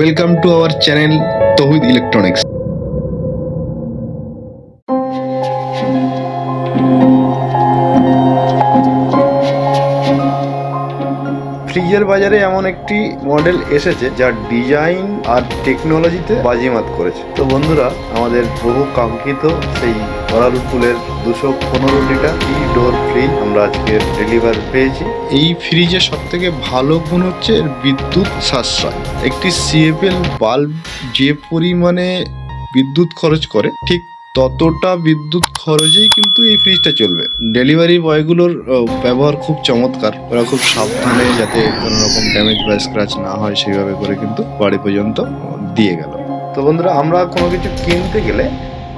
Welcome to our channel Tohid electronics ফ্রিজের বাজারে এমন একটি মডেল এসেছে, যার ডিজাইন আর টেকনোলজিতে বাজিমাত করেছে। তো বন্ধুরা, আমাদের বহু কাঙ্ক্ষিত সেই ওরালপুলের দুশো পনেরো লিটার ই ডোর ফ্রিজ আমরা আজকে ডেলিভার পেয়েছি। এই ফ্রিজের সব থেকে ভালো গুণ হচ্ছে এর বিদ্যুৎ সাশ্রয়। একটি সিএফএল বাল্ব যে পরিমাণে বিদ্যুৎ খরচ করে ঠিক ততটা বিদ্যুৎ খরচেই কিন্তু এই ফ্রিজটা চলবে। ডেলিভারি বয়গুলোর ব্যবহার খুব চমৎকার। ওরা খুব সাবধানে যাতে কোনো রকম ড্যামেজ বা স্ক্র্যাচ না হয় সেইভাবে করে কিন্তু বাড়ি পর্যন্ত দিয়ে গেল। তো বন্ধুরা আমরা কোনো কিছু কিনতে গেলে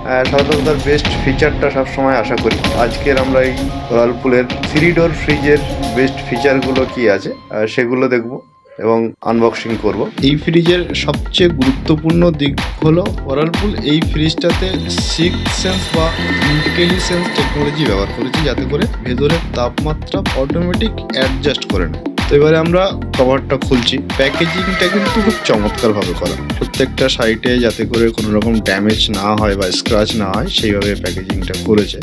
সাধারণত বেস্ট ফিচারটা সবসময় আশা করি আজকের আমরা এই রয়ালপুলের থ্রি ডোর ফ্রিজের বেস্ট ফিচারগুলো কি আছে সেগুলো দেখব এবং আনবক্সিং করব এই ফ্রিজের সবচেয়ে গুরুত্বপূর্ণ দিক হলো ওরালপুল এই ফ্রিজটাতে সিক্স সেন্স বা ইন্টেলিসেন্স টেকনোলজি ব্যবহার করেছে যাতে করে ভেতরের তাপমাত্রা অটোমেটিক অ্যাডজাস্ট করে নেয়। তো এবারে আমরা কভারটা খুলছি। প্যাকেজিংটা কিন্তু খুব চমৎকারভাবে করা। প্রত্যেকটা সাইটে যাতে করে কোনো রকম ড্যামেজ না হয় বা স্ক্র্যাচ না হয়, সেইভাবে প্যাকেজিংটা করেছে।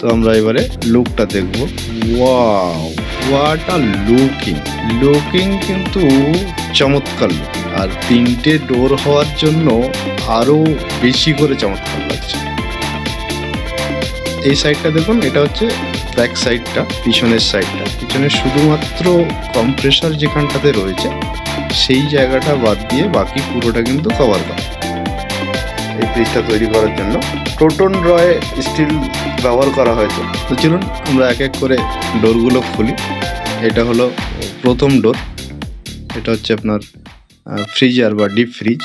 তো আমরা এবারে লুকটা দেখব। Wow what a looking looking কিন্তু চমৎকার। আর তিনটে ডোর হওয়ার জন্য আরও বেশি করে চমৎকার লাগছে। এই সাইডটা দেখুন, এটা হচ্ছে ব্যাক সাইডটা পিছনের সাইডটা পিছনে শুধুমাত্র কম্প্রেসার যেখানটাতে রয়েছে, সেই জায়গাটা বাদ দিয়ে বাকি পুরোটা কিন্তু কভার করা। এই ফ্রিজটা তৈরি করার জন্য। প্রোটন রয় স্টিল ব্যবহার করা হয়েছে। তো চলুন, আমরা এক এক করে ডোরগুলো খুলি। এটা হলো প্রথম ডোর এটা হচ্ছে আপনার ফ্রিজার বা ডিপ ফ্রিজ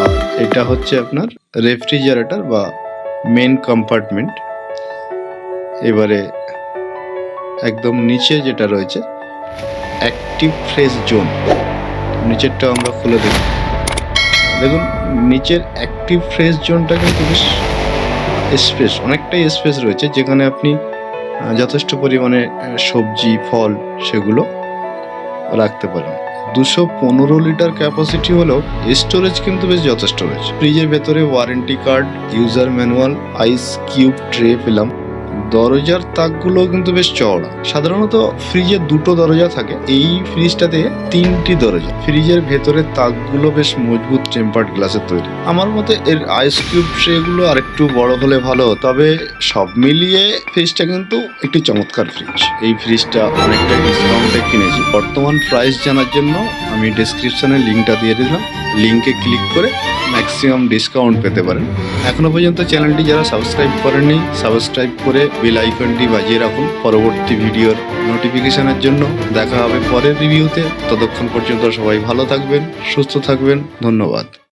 আর এটা হচ্ছে আপনার রেফ্রিজারেটর বা মেন কম্পার্টমেন্ট এবারে একদম নিচে যেটা রয়েছে অ্যাক্টিভ ফ্রেশ জোন নিচেরটা আমরা খুলে দেখি দেখুন, নিচের অ্যাক্টিভ ফ্রেশ জোনটা কিন্তু বেশ স্পেস অনেকটাই স্পেস রয়েছে, যেখানে আপনি যথেষ্ট পরিমাণে সবজি, ফল সেগুলো রাখতে পারেন। দুশো পনেরো লিটার ক্যাপাসিটি হলেও স্টোরেজ কিন্তু বেশ যথেষ্ট রয়েছে। ফ্রিজের ভেতরে warranty card user manual ice cube tray পেলাম। দরজার তাকগুলো কিন্তু বেশ চওড়া। সাধারণত ফ্রিজে দুটো দরজা থাকে। এই ফ্রিজটাতে তিনটি দরজা। ফ্রিজের ভেতরে তাকগুলো বেশ মজবুত টেম্পার্ড গ্লাসের তৈরি। আমার মতে এর আইস কিউব ট্রেগুলো আরেকটু বড় হলে ভালো তবে সব মিলিয়ে ফ্রিজটা কিন্তু একটি চমৎকার ফ্রিজ এই ফ্রিজটা অনেকটা ডিসকাউন্টে কিনেছি। বর্তমান প্রাইস জানার জন্য আমি ডেসক্রিপশনে লিঙ্কটা দিয়ে দিলাম। লিঙ্কে ক্লিক করে ম্যাক্সিমাম ডিসকাউন্ট পেতে পারেন। এখনও পর্যন্ত চ্যানেলটি যারা সাবস্ক্রাইব করেননি সাবস্ক্রাইব করে বেল আইকনটি বাজিয়ে রাখুন। পরবর্তী ভিডিওর নোটিফিকেশনের জন্য দেখা হবে পরের রিভিউতে ততক্ষণ পর্যন্ত সবাই ভালো থাকবেন, সুস্থ থাকবেন। ধন্যবাদ।